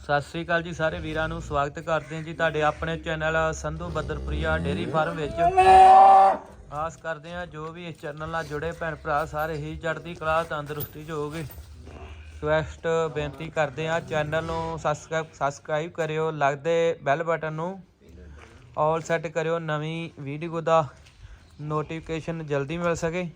ਸਤਿ ਸ੍ਰੀ ਅਕਾਲ ਜੀ ਸਾਰੇ ਵੀਰਾਂ ਨੂੰ, ਸਵਾਗਤ ਕਰਦੇ ਹਾਂ ਜੀ ਤੁਹਾਡੇ ਆਪਣੇ channel Sandhu Badarpuria dairy farm ਵਿੱਚ। ਆਸ ਕਰਦੇ ਹਾਂ ਜੋ ਵੀ ਇਸ ਚੈਨਲ ਨਾਲ ਜੁੜੇ ਭੈਣ ਭਰਾ, ਸਾਰੇ ਹੀ ਚੜ੍ਹਦੀ ਕਲਾ, ਤੰਦਰੁਸਤੀ 'ਚ ਹੋਗੇ ਰਿਕਵੈਸਟ ਬੇਨਤੀ ਕਰਦੇ ਹਾਂ। ਚੈਨਲ ਨੂੰ ਸਬਸਕ੍ਰਾਈਬ ਸਬਸਕ੍ਰਾਈਬ ਕਰਿਓ, ਲੱਗਦੇ ਬੈਲ ਬਟਨ ਨੂੰ ਆਲ ਸੈੱਟ ਕਰਿਓ, ਨਵੀਂ ਵੀਡੀਓ ਦਾ ਨੋਟੀਫਿਕੇਸ਼ਨ ਜਲਦੀ ਮਿਲ ਸਕੇ।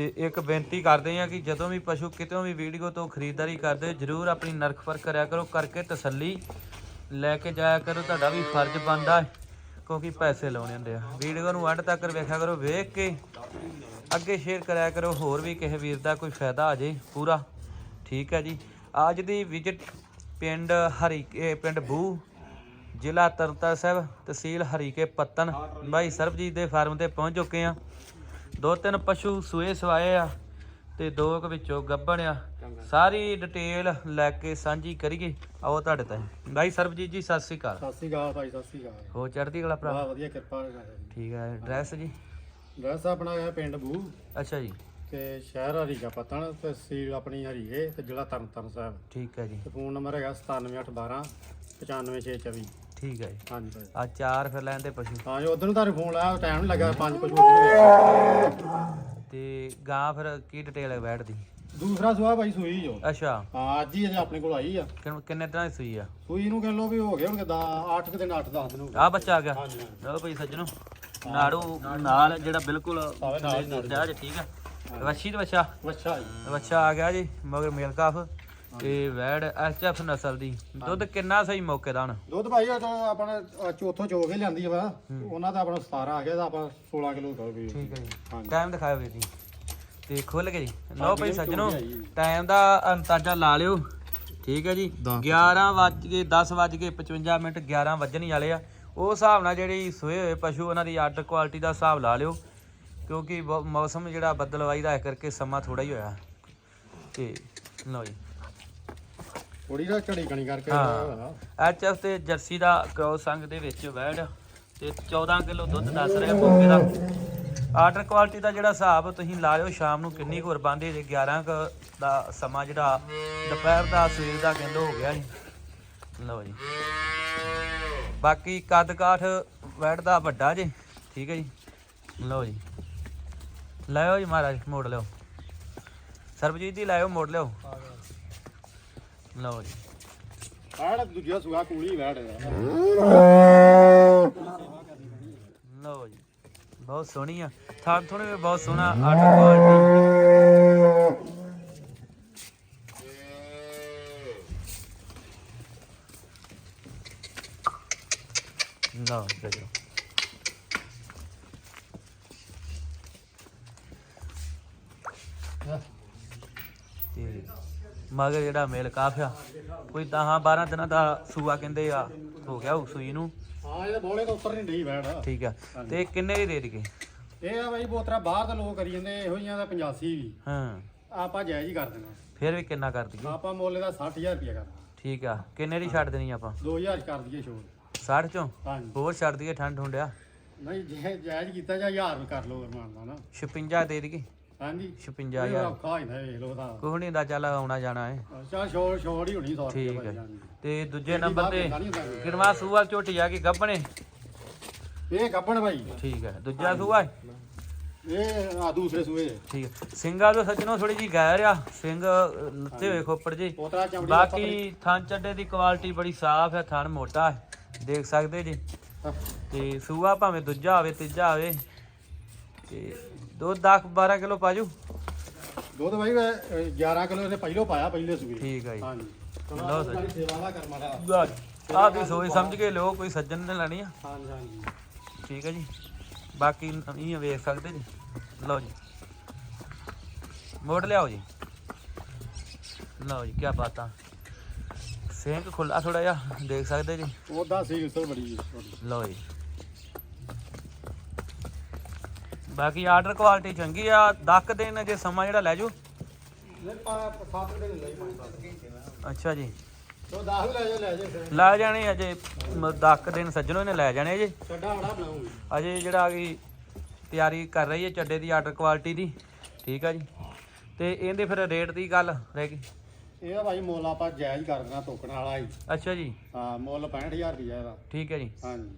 ਤੇ ਇੱਕ ਬੇਨਤੀ ਕਰਦੇ ਹਾਂ ਕਿ ਜਦੋਂ ਵੀ ਪਸ਼ੂ ਕਿਤੋਂ ਵੀ ਵੀਡੀਓ ਤੋਂ ਖਰੀਦਦਾਰੀ ਕਰਦੇ, ਜਰੂਰ ਆਪਣੀ ਨਰਖ ਪਰਖ ਕਰਿਆ ਕਰੋ, ਕਰਕੇ ਤਸੱਲੀ ਲੈ ਕੇ ਜਾਇਆ ਕਰੋ। ਤੁਹਾਡਾ ਵੀ ਫਰਜ਼ ਬਣਦਾ ਕਿਉਂਕਿ ਪੈਸੇ ਲਾਉਣੇ ਹੁੰਦੇ ਆ। ਵੀਡੀਓ ਨੂੰ ਅੰਤ ਤੱਕ ਵੇਖਿਆ ਕਰੋ, ਵੇਖ ਕੇ ਅੱਗੇ ਸ਼ੇਅਰ ਕਰਿਆ ਕਰੋ, ਹੋਰ ਵੀ ਕਿਸੇ ਵੀਰ ਦਾ ਕੋਈ ਫਾਇਦਾ ਆ ਜੇ ਪੂਰਾ। ਠੀਕ ਹੈ ਜੀ। ਅੱਜ ਦੀ ਵਿਜ਼ਿਟ ਪਿੰਡ ਹਰੀਕੇ, ਪਿੰਡ ਬੂ, ਜ਼ਿਲ੍ਹਾ ਤਰਨਤਾਰਨ ਸਾਹਿਬ, ਤਹਿਸੀਲ ਹਰੀਕੇ ਪੱਤਨ ਭਾਈ ਸਰਬਜੀਤ ਦੇ ਫਾਰਮ ਤੇ ਪਹੁੰਚ ਚੁੱਕੇ ਆ ਦੋ ਤਿੰਨ ਪਸ਼ੂ ਸੂਏ ਸਵਾਏ ਆ ਤੇ ਦੋ ਕੁ ਵਿੱਚੋਂ ਗੱਭਣ ਆ। ਸਾਰੀ ਡਿਟੇਲ ਲੈ ਕੇ ਸਾਂਝੀ ਕਰੀਏ। ਆਓ ਤੁਹਾਡੇ ਤਾਈਂ ਭਾਈ ਸਰਬਜੀਤ ਜੀ ਸਤਿ ਸ੍ਰੀ ਅਕਾਲ। ਸਤਿ ਸ੍ਰੀ ਅਕਾਲ ਭਾਈ ਸਤਿ ਸ੍ਰੀ ਅਕਾਲ। ਹੋ ਚੜ੍ਹਦੀ ਕਲਾ ਭਰਾ? ਵਾਹ ਵਧੀਆ ਕਿਰਪਾ ਕਰ ਠੀਕ ਹੈ ਐਡਰੈਸ ਜੀ? ਡਰੈਸ ਆਪਣਾ ਹੈ ਪਿੰਡ ਬੂ। ਅੱਛਾ ਜੀ। ਤੇ ਸ਼ਹਿਰ ਹਰੀਕਾ ਪਤਨ ਤਹਿਸੀਲ ਆਪਣੀ ਹਰੀਕੇ ਤੇ ਜ਼ਿਲ੍ਹਾ ਤਰਨਤਾਰਨ ਸਾਹਿਬ। ਠੀਕ ਹੈ ਜੀ। ਤੇ ਫੋਨ ਨੰਬਰ ਹੈਗਾ 97812 95624 ਠੀਕ ਹੈ ਜੀ। ਹਾਂਜੀ ਭਾਈ। ਆ ਚਾਰ ਫਿਰ ਲੈਣ ਦੇ ਪਸ਼ੂ। ਹਾਂ ਜੀ ਉਧਰ ਨੂੰ ਤੁਹਾਨੂੰ ਫੋਨ ਲਾਇਆ ਟਾਈਮ ਨਹੀਂ ਲੱਗਾ ਪੰਜ ਮਿੰਟ ਤੇ ਗਾਂ ਫਿਰ ਕੀ ਡਿਟੇਲ ਹੈ ਬੈਠ ਦੀ ਦੂਸਰਾ ਸੁਆ ਭਾਈ ਸੂਈ ਜੋ ਅੱਛਾ। ਹਾਂ ਅੱਜ ਹੀ ਅਜੇ ਆਪਣੇ ਕੋਲ ਆਈ ਆ। ਕਿੰਨ- ਕਿੰਨੇ ਦਿਨਾਂ ਦੀ ਸੂਈ ਆ? ਸੂਈ ਨੂੰ ਕਹਿ ਲੋ ਵੀ ਹੋ ਗਏ ਹੋਣਗੇ 8 ਦਿਨ 8 10 ਦਿਨ ਹੋ ਗਏ। ਆ ਬੱਚਾ ਆ ਗਿਆ। ਹਾਂਜੀ। ਲਓ ਭਾਈ ਸੱਜਣੋ ਨਾੜੂ ਨਾਲ ਜਿਹੜਾ ਬਿਲਕੁਲ ਸਾਵੇ ਨਾਲ ਹੀ ਨਾੜੂ। ਜਾਜ ਠੀਕ ਆ। ਵੱਛੀ ਤੇ ਬੱਚਾ ਅੱਛਾ ਜੀ। ਬੱਚਾ ਆ ਗਿਆ ਜੀ ਮਗਰ ਮੇਲ ਕਾਫ। ਤੇ ਵੈੜ ਐਚਐਫ ਨਸਲ ਦੀ। ਦੁੱਧ ਕਿੰਨਾ ਸਹੀ ਮੌਕੇ ਦਾ ਹੁਣ? ਦੁੱਧ ਭਾਈ ਉਹ ਤਾਂ ਆਪਣਾ ਅ, ਚੌਥੋਂ ਚੋ ਕੇ ਲਿਆਂਦੀ ਆ ਵਾ ਉਹਨਾਂ ਦਾ ਆਪਣਾ 17 ਆ ਗਿਆ ਤਾਂ ਆਪਾਂ 16 ਕਿਲੋ ਕਰ ਗਏ ਠੀਕ ਹੈ ਜੀ। ਹਾਂਜੀ। ਟਾਈਮ ਦਿਖਾਓ ਵੀਰ ਜੀ। ਤੇ ਖੁੱਲ ਕੇ ਜੀ। ਲਓ ਭਾਈ ਸੱਜਣੋ। ਟਾਈਮ ਦਾ ਅੰਦਾਜ਼ਾ ਲਾ ਲਿਓ। ਠੀਕ ਹੈ ਜੀ। ਦਸ 11 ਵੱਜ ਕੇ 10 ਵੱਜ ਕੇ 55 ਮਿੰਟ 11 ਵੱਜਣ ਹੀ ਵਾਲੇ ਆ। ਉਹ ਹਿਸਾਬ ਨਾਲ ਜਿਹੜੀ ਸੋਏ ਹੋਏ ਪਸ਼ੂ ਉਹਨਾਂ ਦੀ ਆਰਡਰ ਕੁਆਲਿਟੀ ਦਾ ਹਿਸਾਬ ਲਾ ਲਿਓ। ਕਿਉਂਕਿ ਬ- ਮੌਸਮ ਜਿਹੜਾ ਬੱਦਲਵਾਈ ਦਾ ਹੈ ਕਰਕੇ ਸਮਾਂ ਥੋੜਾ ਹੀ ਹੋਇਆ। ਤੇ ਲਓ ਜੀ। ਥੋੜੀ ਜਿਹਾ ਝੜੀ ਕਣੀ ਕਰਕੇ ਹਾਂ। ਐਚਐਫ ਤੇ ਜਰਸੀ ਦਾ ਕ੍ਰੋਸ ਸੰਗ ਦੇ ਵਿੱਚ ਵੈੜ ਤੇ 14 ਕਿਲੋ ਦੁੱਧ ਦੱਸ ਰਿਹਾ ਮੌਕੇ ਦਾ। ਆਰਡਰ ਕੁਆਲਿਟੀ ਦਾ ਜਿਹੜਾ ਹਿਸਾਬ ਤੁਸੀਂ ਲਾ ਲਿਓ ਸ਼ਾਮ ਨੂੰ ਕਿੰਨੀ ਕੁ ਬੰਦੇ ਜੇ 11 ਕੁ ਦਾ ਸਮਾਂ ਜਿਹੜਾ ਦੁਪਹਿਰ ਦਾ ਸਵੇਰ ਦਾ ਕਹਿੰਦੇ ਹੋ ਗਿਆ ਜੀ। ਲਓ ਜੀ। ਬਾਕੀ ਕੱਦ ਕਾਠ ਵੈੜ ਦਾ ਵੱਡਾ ਜੇ ਠੀਕ ਹੈ ਜੀ। ਲਓ ਜੀ। ਲਾਇਓ ਜੀ ਮਹਾਰਾਜ ਮੋੜ ਲਿਓ। ਸਰਬਜੀਤ ਦੀ ਲਾਇਓ ਮੋੜ ਲਿਓ। ਲਓ ਜੀ। ਆੜ ਦੂਜਾ ਸੁਆ ਕੂਲੀ ਵੈੜ ਹੈ ਲਓ ਜੀ। ਬਹੁਤ ਸੋਹਣੀ ਆ। ਥਾਂ ਥੋੜੇ ਵੀ ਬਹੁਤ ਸੋਹਣਾ ਆਰਡਰ ਕੁਆਲਿਟੀ ਲਓ ਜੀ ਤੇ ਮਗਰ ਜਿਹੜਾ ਮੇਲ ਕਾਫਿਆ ਕੋਈ 10 12 ਦਿਨਾਂ ਦਾ ਸੂਆ ਕਹਿੰਦੇ ਆ ਹੋ ਗਿਆ ਉਹ ਸੂਈ ਨੂੰ। ਹਾਂ ਇਹ ਬੋਲੇ ਤੋਂ ਉੱਤਰ ਨਹੀਂ ਡਈ ਵੈੜ ਠੀਕ ਆ ਤੇ ਕਿੰਨੇ ਦੀ ਦੇ ਦਈਏ? ਇਹ ਆ ਬਾਈ ਬੋਤਰਾ ਬਾਹਰ ਦੇ ਲੋਕ ਕਰੀ ਜਾਂਦੇ ਇਹੋ ਜਿਹੀਆਂ ਦਾ 85 ਵੀ। ਹਾਂ। ਆਪਾਂ ਜਾਇਜ਼ ਹੀ ਕਰ ਦੇਣਾ। ਫਿਰ ਵੀ ਕਿੰਨਾ ਕਰ ਦਈਏ? ਆਪਾਂ ਮੁੱਲ ਦਾ 60000 ਰੁਪਇਆ ਕਰਨਾ ਠੀਕ ਆ ਕਿੰਨੇ ਦੀ ਛੱਡ ਦੇਣੀ ਆਪਾਂ? 2000 ਕਰ ਦਈਏ ਛੋੜ 60 ਚੋਂ? ਹਾਂਜੀ। ਹੋਰ ਛੱਡ ਦਈਏ ਠੰਡ ਹੁੰਡਿਆ ਨਹੀਂ ਜਾਇਜ਼ ਕੀਤਾ ਜਾਂ 1000 ਵੀ ਕਰ ਲਓ ਅਰਮਾਨ ਦਾ ਨਾ। 56 ਦੇ ਦਈਏ। ਹਾਂਜੀ। 56000 ਔਖਾ ਹੀ ਨਾ ਵੇਖ ਲਓ ਤਾਂ। ਕੁਛ ਨਹੀਂ ਦਾ ਚੱਲ ਆਉਣਾ ਜਾਣਾ ਹੈ ਅੱਛਾ ਛੋੜ ਛੋੜ ਹੀ ਹੋਣੀ 100 ਰੁਪਏ ਠੀਕ ਹੈ। ਤੇ ਦੂਜੇ ਨੰਬਰ ਤੇ। ਕਿਨਵਾ ਸੂਆ ਝੋਟੀ ਆ ਗਈ ਗੱਬਣੇ। ਇਹ ਗੱਬਣ ਭਾਈ ਠੀਕ ਹੈ ਦੂਜਾ ਸੂਆ? ਇਹ ਆ ਦੂਸਰੇ ਸੂਏ। ਠੀਕ ਹੈ ਸਿੰਘਾਂ ਤੋਂ ਸੱਜਣੋ ਥੋੜੀ ਜੀ ਗੈਰ ਆ। ਸਿੰਘ ਲੱਤੇ ਹੋਏ ਖੋਪੜ ਜੀ ਬਾਕੀ ਥਣ ਚੱਡੇ ਦੀ ਕੁਆਲਿਟੀ ਬੜੀ ਸਾਫ਼ ਹੈ ਥਣ ਮੋਟਾ ਹੈ ਦੇਖ ਸਕਦੇ ਜੀ। ਤੇ ਸੂਆ ਭਾਵੇਂ ਦੂਜਾ ਹੋਵੇ ਤੀਜਾ ਹੋਵੇ। ਤੇ ਦੁੱਧ 10 12 ਕਿਲੋ ਪਾਜੂ ਦੁੱਧ ਮੈਂ, ਅਹ, 11 ਕਿਲੋ ਇਹਨੇ ਪਹਿਲੋਂ ਪਾਇਆ ਪਹਿਲੇ ਸੂਏ। ਠੀਕ ਹੈ ਜੀ। ਹਾਂਜੀ। ਲਓ ਸਰ। ਸਾਡੀ ਸੇਵਾ ਦਾ ਕਰਮਾ ਦਾ ਆ ਵੀ ਸੋਚ ਸਮਝ ਕੇ ਲਿਓ ਕੋਈ ਸੱਜਣ ਨੇ ਲੈਣੀ ਆ। ਹਾਂਜੀ ਹਾਂਜੀ। ਠੀਕ ਹੈ ਜੀ। ਬਾਕੀ ਨਵੀਂ ਵੇਖ ਸਕਦੇ ਜੀ। ਲਓ ਜੀ। ਮੋੜ ਲਿਆਓ ਜੀ। ਲਓ ਜੀ ਕੀ ਬਾਤਾਂ ਸਿੰਕ ਖੁੱਲਾ ਥੋੜਾ ਜਿਹਾ ਦੇਖ ਸਕਦੇ ਜੀ। ਉਹਦਾ ਸੀ ਉਸਲ ਬੜੀ ਤੁਹਾਡੀ। ਲਓ ਜੀ। ਬਾਕੀ ਆਰਡਰ ਕੁਆਲਿਟੀ ਚੰਗੀ ਆ ਦੱਕ ਦੇਣ ਜੇ ਸਮਾਂ ਜਿਹੜਾ ਲੈ ਜੂ। ਨਹੀਂ ਪਾ ਸੱਤ ਦਿਨ ਲਈ ਪੰਜ ਅੱਛਾ ਜੀ। ਤੋ 10 ਲੈ ਜਾ ਲੈ ਜਾ ਫਿਰ। ਲੈ ਜਾਣੇ ਅਜੇ ਮ- ਦੱਕ ਦਿਨ ਸੱਜਣੋ ਇਹਨੇ ਲੈ ਜਾਣੇ ਜੀ। ਚੱਡਾ ਬੜਾ ਬਣਾਉਂਗੀ। ਅਜੇ ਜਿਹੜਾ ਕਿ ਤਿਆਰੀ ਕਰ ਰਹੀ ਹੈ ਚੱਡੇ ਦੀ ਆਰਡਰ ਕੁਆਲਿਟੀ ਦੀ ਠੀਕ ਆ ਜੀ। ਤੇ ਇਹਦੇ ਫਿਰ ਰੇਟ ਦੀ ਗੱਲ ਰਹਿ ਗਈ। ਇਹਦਾ ਭਾਈ ਮੁੱਲ ਆਪਾਂ ਜਾਇਜ਼ ਕਰ ਦੇਣਾ ਟੋਕਣ ਵਾਲਾ ਹੀ। ਅੱਛਾ ਜੀ। ਹਾਂ ਮੁੱਲ 65000 ਰੁਪਇਆ ਇਹਦਾ। ਠੀਕ ਹੈ ਜੀ। ਹਾਂਜੀ।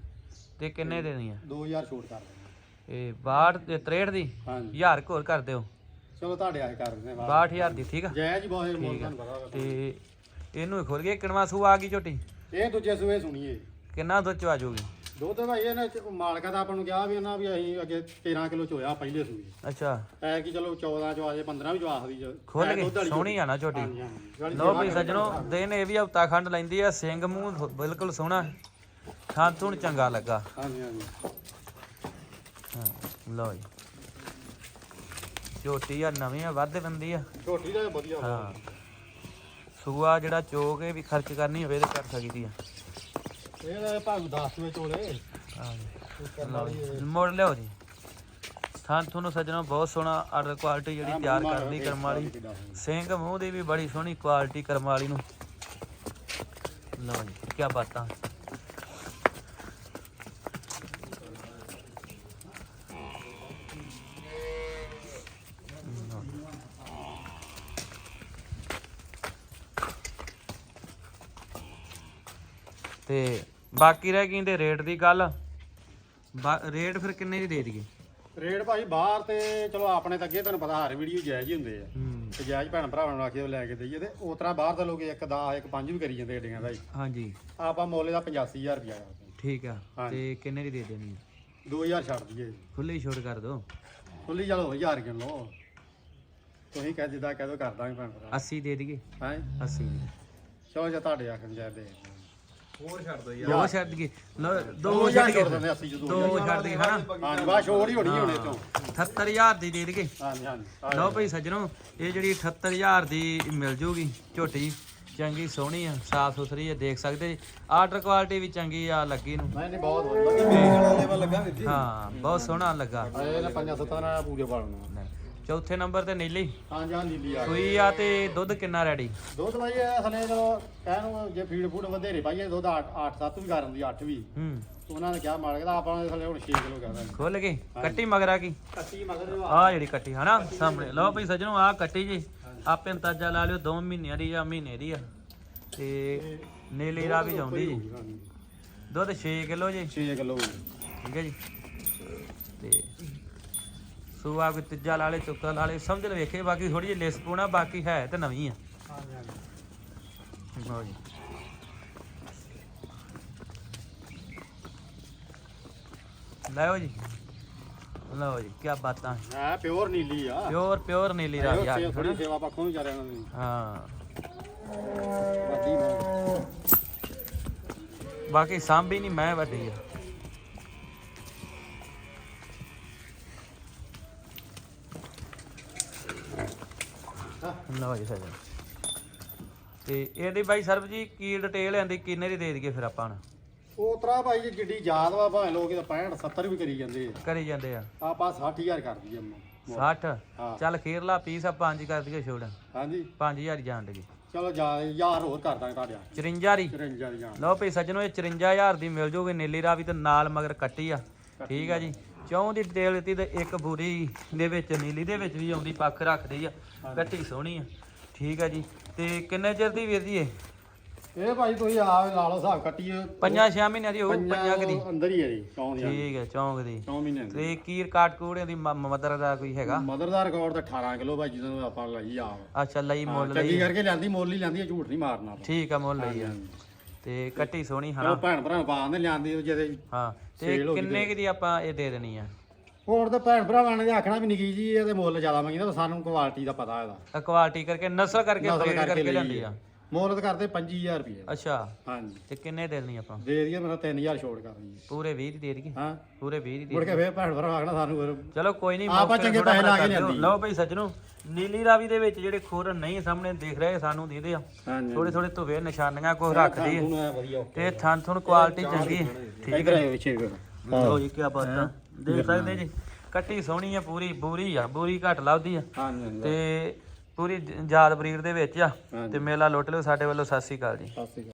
ਤੇ ਕਿੰਨੇ ਦੇਣੀ ਆ? 2000 ਛੋਟ ਕਰ ਦੇਣਾ ਇਹ 62 ਤੇ 63 ਦੀ ਹਾਂਜੀ। ਹਜ਼ਾਰ ਕੁ ਹੋਰ ਕਰ ਦਿਓ। ਚਲੋ ਤੁਹਾਡੇ ਆਏ ਕਰ ਦਿੰਦੇ ਬਾਅਦ 62000 ਦੀ ਠੀਕ ਆ? ਜਾਇਜ਼ ਹੀ ਬਹੁਤ ਮੁੱਲ ਠੀਕ ਆ। ਤੁਹਾਨੂੰ ਪਤਾ ਤੇ ਇਹਨੂੰ ਵੀ ਖੋਲ ਗਏ ਕਿਣਵਾ ਸੂ ਆ ਗਈ ਝੋਟੀ ਇਹ ਦੂਜੇ ਸੂਏ ਸੁਣੀਏ। ਕਿੰਨਾ ਦੁੱਧ ਚ ਆ ਜਾਊਗੀ ਦੁੱਧ ਭਾਈ ਇਹਨੇ ਚ- ਮਾਲਕਾ ਦਾ ਆਪਾਂ ਨੂੰ ਕਿਹਾ ਵੀ ਇਹਨਾਂ ਵੀ ਅਸੀਂ ਅੱਗੇ 13 ਕਿਲੋ ਚੋਇਆ ਪਹਿਲੇ ਸੂਏ। ਅੱਛਾ। ਐ ਕਿ ਚਲੋ 14 ਚੋ ਆ ਜੇ 15 ਵੀ ਚੋ ਆਖਦੀ ਚ ਖੋਲ ਵਾਲੀ ਸੋਹਣੀ ਆ ਨਾ ਝੋਟੀ ਲੋ ਵੀ ਸੱਜਣੋ ਦਿਨ ਇਹ ਵੀ ਹਫਤਾ ਖੰਡ ਲੈਂਦੀ ਆ ਸਿੰਘ ਮੂੰਹ ਬਿਲਕੁਲ ਸੋਹਣਾ। ਥੁਣ ਚੰਗਾ ਲੱਗਾ। ਹਾਂਜੀ ਹਾਂਜੀ। ਹਾਂ ਲੋ ਜੀ। ਝੋਟੀ ਆ ਨਵੀਂ ਆ ਵੱਧ ਬੰਦੀ ਆ। ਛੋਟੀ ਦਾ ਵਧੀਆ ਵਾ। ਹਾਂ। ਸੂਆ ਜਿਹੜਾ ਚੋ ਕੇ ਵੀ ਖਰਚ ਕਰਨੀ ਹੋਵੇ ਤੇ ਕਰ ਸਕਦੀ ਆ। ਇਹਦਾ ਭਾਵੇਂ 10 ਸੂਏ ਚੋਲੇ। ਹਾਂ ਜੀ। ਇਹ ਕਰਨ ਲਓ ਵਾਲੀ ਇਹ- ਜੀ, ਮੋੜ ਲਿਓ ਜੀ। ਥਾਂ ਤੁਹਾਨੂੰ ਸੱਜਣੋ ਬਹੁਤ ਸੋਹਣਾ ਆਰਡਰ ਕੁਆਲਿਟੀ ਜਿਹੜੀ ਤਿਆਰ ਕਰਦੀ ਕਰਮ ਵਾਲੀ। ਸਿੰਘ ਮੂੰਹ ਦੀ ਵੀ ਬੜੀ ਸੋਹਣੀ ਕੁਆਲਿਟੀ ਕਰਮ ਵਾਲੀ ਨੂੰ। ਲਓ ਜੀ ਕੀ ਬਾਤਾਂ। ਤੇ ਬਾਕੀ ਰਹਿ ਗਈ ਤੇ ਰੇਟ ਦੀ ਗੱਲ। ਰੇਟ ਫਿਰ ਕਿੰਨੇ ਦੀ ਦੇ ਦਈਏ? ਰੇਟ ਭਾਈ ਬਾਹਰ ਤੇ ਚਲੋ ਆਪਣੇ ਤਾਂ ਅੱਗੇ ਤੁਹਾਨੂੰ ਪਤਾ ਹਰ ਵੀਡੀਓ ਜਾਇਜ਼ ਹੀ ਹੁੰਦੇ ਆ। ਤੇ ਜਾਇਜ਼ ਭੈਣ ਭਰਾਵਾਂ ਨੂੰ ਆਖਿਓ ਲੈ ਕੇ ਦਈਏ ਤੇ ਉਸ ਤਰ੍ਹਾਂ ਬਾਹਰ ਦੇ ਲੋਕ ਇੱਕ 10 ਇੱਕ 5 ਵੀ ਕਰੀ ਜਾਂਦੇ ਏਡੀਆਂ ਦਾ ਹੀ। ਹਾਂਜੀ। ਆਪਾਂ ਮੋਲੇ ਦਾ 85000 ਰੁਪਇਆ ਠੀਕ ਆ। ਤੇ ਕਿੰਨੇ ਦੀ ਦੇ ਦੇਣੀ 2000 ਛੱਡ ਦਈਏ। ਖੁੱਲੀ ਛੋੜ ਕਰ ਦੋ। ਖੁੱਲੀ ਚਲੋ 1000 ਕਿਲੋ। ਲਓ ਤੁਸੀਂ ਕਹਿ ਜਿੱਦਾਂ ਕਹਿ ਦੋ ਕਰ ਦਾਂਗੇ ਭੈਣ ਭਰਾ। 80 ਦੇ ਦਈਏ। ਹਾਂ? 80 ਦੀ ਚਲੋ ਜੇ ਤੁਹਾਡੇ ਆਖਣ ਜਾਇ ਦੇ ਹੋਰ ਛੱਡ ਦੋ ਦੋ ਛੱਡ ਲਓ, ਦੋ 2000 ਛੱਡ ਕੇ ਦਿੰਦੇ 80 ਚ ਦੋ ਛੱਡ ਹਨਾ ਛੋੜ ਹੀ ਹੋਣੀ ਹੋਣੇ ਤੋਂ 78000 ਦੀ ਦੇ ਹਾਂਜੀ ਹਾਂਜੀ ਆ ਲਓ ਭਾਈ ਸੱਜਣੋ ਇਹ ਜਿਹੜੀ 78000 ਦੀ ਮਿਲ ਜੂਗੀ ਝੋਟੀ। ਚੰਗੀ ਸੋਹਣੀ ਆ ਸਾਫ਼ ਸੁਥਰੀ ਆ ਦੇਖ ਸਕਦੇ ਜੀ। ਆਰਡਰ ਕੁਆਲਿਟੀ ਵੀ ਚੰਗੀ ਆ ਲੱਗੀ ਨੂੰ। ਨਹੀਂ ਨਹੀਂ ਬਹੁਤ ਵਧੀਆ। ਹਾਂ ਬਹੁਤ ਸੋਹਣਾ ਲੱਗਾ। ਇਹ ਨਾ ਪੰਜਾਂ ਸੱਤਾਂ ਨਾਲ ਪੂਰੇ ਪਾਲਣਾ ਚੌਥੇ ਨੰਬਰ ਤੇ ਨੀਲੀ। ਹਾਂਜੀ ਹਾਂ ਨੀਲੀ ਆ ਸੂਈ ਆ ਤੇ ਦੁੱਧ ਕਿੰਨਾ ਰੈਡੀ? ਦੁੱਧ ਭਾਈ ਇਹ ਅਸਲੇ ਚਲੋ ਕਹਿਣ ਨੂੰ ਜੇ ਫੀਡ ਫੂਡ ਵਧੇਰੇ ਪਾਈਏ ਦੁੱਧ 8 8 7 ਵੀ ਕਰ ਦਿੰਦੀ 8 ਵੀ। ਹੂੰ। ਉਹਨਾਂ ਨੇ ਕਿਹਾ ਮਾਰ ਕੇ ਤਾਂ ਆਪਾਂ ਨੇ ਥੱਲੇ ਹੁਣ 6 ਕਿਲੋ ਕਹਿੰਦਾ ਖੋਲ ਕੇ ਕੱਟੀ ਮਗਰਾ ਕੀ? ਕੱਟੀ ਮਗਰ ਆ। ਜਿਹੜੀ ਕੱਟੀ ਹਨਾ? ਸਾਹਮਣੇ। ਲਓ ਭਾਈ ਸੱਜਣੋ ਆ ਕੱਟੀ ਜੀ। ਆਪੇ ਅੰਦਾਜ਼ਾ ਲਾ ਲਿਓ 2 ਮਹੀਨਿਆਂ ਦੀ ਜਾਂ ਮਹੀਨੇ ਦੀ ਆ। ਤੇ ਨੀਲੀ ਰਾ ਵੀ ਜਾਉਂਦੀ ਜੀ। ਦੁੱਧ 6 ਕਿਲੋ ਜੀ। 6 ਕਿਲੋ ਠੀਕ ਹੈ ਜੀ। ਤੇ ਸੂਆ ਕੋਈ ਤੀਜਾ ਲਾ ਲੇ ਚੁੱਕਾ ਲਾ ਲੇ ਸਮਝ ਲੈ ਵੇਖੇ ਬਾਕੀ ਥੋੜੀ ਜਿਹੀ ਲਿਸ ਪੂਣਾ ਬਾਕੀ ਹੈ ਤੇ ਨਵੀਂ ਆ। ਲਓ ਜੀ। ਲਓ ਜੀ। ਲਓ ਜੀ ਕੀ ਬਾਤਾਂ। ਹੈ ਪਿਓਰ ਨੀਲੀ ਆ। ਪਿਓਰ ਪਿਓਰ ਨੀਲੀ ਰਾਵੀ ਆ ਥੋੜੀ? ਸੇਵਾ ਪੱਖੋਂ ਵੀ ਵਿਚਾਰਿਆਂ ਨੂੰ ਹਾਂ। ਵੱਡੀ ਮੈਂ। ਬਾਕੀ ਸਾਂਭੀ ਨਹੀਂ ਮੈਂ ਵੱਡੀ ਆ। ਲਓ ਜੀ ਸਜਣ ਤੇ ਇਹਦੀ ਬਾਈ ਸਰਬ ਜੀ ਕੀ ਡਿਟੇਲ ਆਂਦੀ ਕਿੰਨੇ ਦੀ ਦੇ ਦਈਏ ਫਿਰ ਆਪਾਂ ਨੂੰ ਉਹ ਤਰਾ ਭਾਈ ਜੀ ਜਿੱਡੀ ਯਾਦ ਵਾ ਭਾਵੇਂ ਲੋਕ ਇਹਦਾ 65 70 ਵੀ ਕਰੀ ਜਾਂਦੇ ਕਰੀ ਜਾਂਦੇ ਆ। ਆਪਾਂ 60000 ਕਰ ਦਈਏ ਅੰਮਾ 60 ਹਾਂ। ਚੱਲ ਖੀਰਲਾ ਪੀਸ ਆ ਪੰਜ ਕਰ ਦਈਏ ਛੋੜ। ਹਾਂਜੀ। 5000 ਜਾਣ ਲੱਗੀ ਚਲੋ ਜਾ ਯਾਰ ਹੋਰ ਕਰ ਦਾਂਗੇ ਤੁਹਾਡੇ 54 ਦੀ? 54 ਜਾਨ ਲਓ ਭਈ ਸੱਜਣੋ ਇਹ 54000 ਦੀ ਮਿਲ ਜੂਗੀ ਨੀਲੀ ਰਾਵੀ ਤੇ ਨਾਲ ਮਗਰ ਕੱਟੀ ਆ। ਠੀਕ ਆ। ਜੀ। ਚੌਂ ਦੀ ਡਿਟੇਲ ਦਿੱਤੀ ਤੇ ਇੱਕ ਬੂਰੀ ਦੇ ਵਿੱਚ ਨੀਲੀ ਦੇ ਵਿੱਚ ਵੀ ਆਉਂਦੀ ਪੱਖ ਰੱਖਦੀ ਆ ਕੱਟੀ ਸੋਹਣੀ ਆ। ਠੀਕ ਆ ਜੀ। ਤੇ ਕਿੰਨੇ ਚਿਰ ਦੀ ਵੀਰ ਜੀ ਇਹ? ਇਹ ਭਾਈ ਤੁਸੀਂ ਆ ਲਾ ਲਓ ਹਿਸਾਬ ਕੱਟੀਏ। ਪੰਜਾਂ ਛੇ ਮਹੀਨਿਆਂ ਦੀ ਹੋਊ ਪੰਜਾਂ ਕੁ ਦੀ। ਅੰਦਰ ਹੀ ਹੈ ਜੀ ਚੌਂ ਦੀ ਠੀਕ ਹੈ ਚੌਂਕ ਦੀ। ਚੌਂ ਮਹੀਨੇ ਦੀ। ਤੇ ਕੀਰ ਕਾਟ ਕੂੜੇ ਦੀ ਮ- ਮਦਰ ਦਾ ਕੋਈ ਹੈਗਾ? ਮਦਰ ਦਾ ਰਿਕਾਰਡ ਤਾਂ 18 ਕਿਲੋ ਭਾਈ ਜਦੋਂ ਆਪਾਂ ਲਈ ਆ ਅੱਛਾ ਲਈ ਮੁੱਲ ਚੰਗੀ ਲਈ। ਕਰਕੇ ਲਿਆਂਦੀ ਮੁੱਲ ਹੀ ਲਿਆਂਦੀ ਝੂਠ ਨਹੀਂ ਮਾਰਨਾ ਆਪਾਂ। ਠੀਕ ਆ ਮੁੱਲ ਲਈ ਆ। ਤੇ ਕੱਟੀ ਸੋਹਣੀ ਉਹ ਹਨਾ ਭੈਣ ਭਰਾ ਬਾਂਦੇ ਲਿਆਂਦੀ ਜਿਹਦੇ ਹਾਂ ਤੇ ਸੇਲ ਹੋ ਗਈ ਕਿੰਨੇ ਕੁ ਦੀ ਆਪਾਂ ਇਹ ਦੇ ਦੇਣੀ ਆ? ਹੋਰ ਤਾਂ ਭੈਣ ਭਰਾਵਾਂ ਨੇ ਆਖਣਾ ਵੀ ਨਿੱਕੀ ਜੀ ਇਹਦੇ ਮੁੱਲ ਜ਼ਿਆਦਾ ਮੰਗੀਦਾ ਸਾਨੂੰ ਕੁਆਲਿਟੀ ਦਾ ਪਤਾ ਇਹਦਾ। ਕੁਆਲਿਟੀ ਕਰਕੇ ਨਸਲ ਕਰਕੇ ਨਸਲ ਕਰਕੇ ਲਈ ਲਿਆਂਦੀ ਆ। ਮੁੱਲ ਤਾਂ ਕਰਦੇ 25000 ਰੁਪਏ ਅੱਛਾ। ਹਾਂਜੀ। ਤੇ ਕਿੰਨੇ ਦੇਣੀ ਆਪਾਂ? ਦੇ ਦਈਏ ਮੇਰਾ 3000 ਛੋੜ ਕਰ ਦਈਏ। ਪੂਰੇ 20 ਦੀ ਦੇ ਦਈਏ? ਹਾਂ। ਪੂਰੇ 20 ਦੀ ਦੇ ਮੁੜ ਕੇ ਫੇਰ ਭੈਣ ਭਰਾ ਆਖਣਾ ਸਾਨੂੰ ਫਿਰ। ਚਲੋ ਕੋਈ ਨਹੀਂ ਆਪਾਂ ਚੰਗੇ ਪੈਸੇ ਲਾ ਕੇ ਲਿਆਂਦੀ। ਲਓ ਭਾਈ ਸੱਜਣੋ ਨੀਲੀ ਰਾਵੀ ਦੇ ਵਿੱਚ ਜਿਹੜੇ ਖੁਰ ਨਹੀਂ ਸਾਹਮਣੇ ਦੇਖ ਰਹੇ ਸਾਨੂੰ ਦੇਦੇ ਆ ਥੋੜੇ ਥੋੜੇ ਧੁਵੇ ਨਿਸ਼ਾਨੀਆਂ ਕੋ ਰੱਖਦੀ ਹੈ ਵਧੀਆ ਤੇ ਥਣ ਥਣ ਕੁਆਲਿਟੀ ਚੰਗੀ ਹੈ। ਠੀਕ ਫਿਰ ਲਓ ਜੀ ਕੀ ਬਾਤਾਂ ਦੇਖ ਸਕਦੇ ਜੀ ਕੱਟੀ ਸੋਹਣੀ ਆ ਪੂਰੀ ਬੂਰੀ ਆ ਬੂਰੀ ਘੱਟ ਲੱਭਦੀ ਆ। ਤੇ ਪੂਰੀ ਜ- ਜਾਤ ਬਰੀਡ ਦੇ ਵਿੱਚ ਆ। ਤੇ ਮੇਲਾ ਲੁੱਟ ਲਿਓ ਸਾਡੇ ਵੱਲੋਂ ਸਤਿ ਸ੍ਰੀ ਅਕਾਲ ਜੀ। ਸਤਿ ਸ਼੍ਰੀ ਅਕਾਲ।